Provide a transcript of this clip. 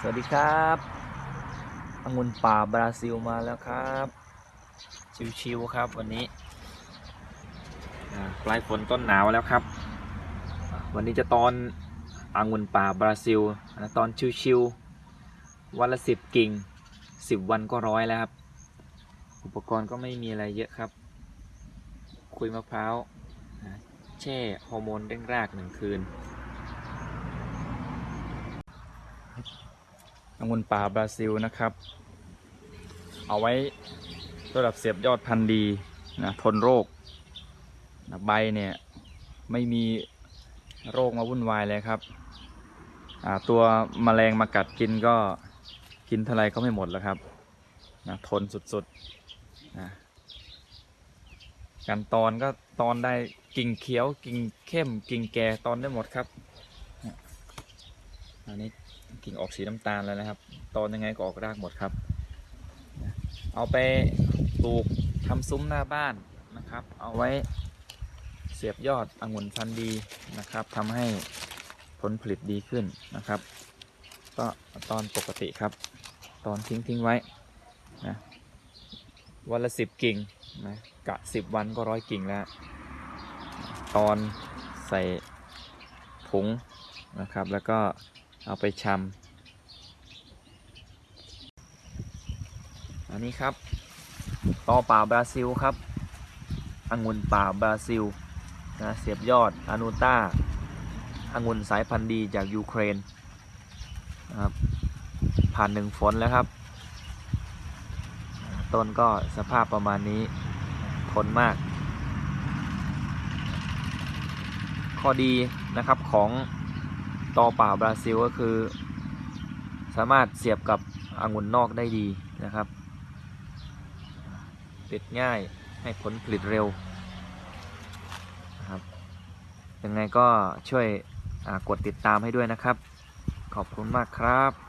สวัสดีครับองุ่นป่าบราซิลมาแล้วครับ ชิวๆครับวันนี้ปลายฝนต้นหนาวแล้วครับ วันนี้จะตอนองุ่นป่าบราซิลนะตอนชิวๆวันละสิบกิ่งสิบวันก็ร้อยแล้วครับ อุปกรณ์ก็ไม่มีอะไรเยอะครับ คุยมะพร้าวแช่ฮอร์โมนเร่งรากหนึ่งคืน องุ่นป่าบราซิลนะครับ เอาไว้ระดับเสียบยอดพันธุ์ดีนะทนโรคนะใบเนี่ยไม่มีโรคมาวุ่นวายเลยครับ ตัวมแมลงมากัดกินก็กินเท่าไรก็ไม่หมดแล้วครับนะทนสุดๆนะการตอนก็ตอนได้กิ่งเขียวกิ่งเข้มกิ่งแก่ตอนได้หมดครับ อันนี้กิ่งออกสีน้ำตาลแล้วนะครับ ตอนยังไงก็ออกรากหมดครับ เอาไปปลูกทำซุ้มหน้าบ้านนะครับ เอาไว้เสียบยอดองุ่นพันธุ์ดีนะครับทำให้ผลผลิตดีขึ้นนะครับ ก็ตอนปกติครับ ตอนทิ้งทิ้งไว้นะวันละสิบกิ่งนะกะสิบวันก็ร้อยกิ่งแล้ว ตอนใส่ถุงนะครับแล้วก็ เอาไปชำอันนี้ครับต่อป่าบราซิลครับองุ่นป่าบราซิลนะเสียบยอดอานูต้าองุ่นสายพันธุ์ดีจากยูเครนนะครับผ่านหนึ่งฝนแล้วครับต้นก็สภาพประมาณนี้ทนมาก ข้อดีนะครับของ ตอป่าบราซิลก็คือ สามารถเสียบกับองุ่นนอกได้ดีนะครับติดง่ายให้ผลผลิตเร็วนะครับยังไงก็ช่วยกดติดตามให้ด้วยนะครับ ขอบคุณมากครับ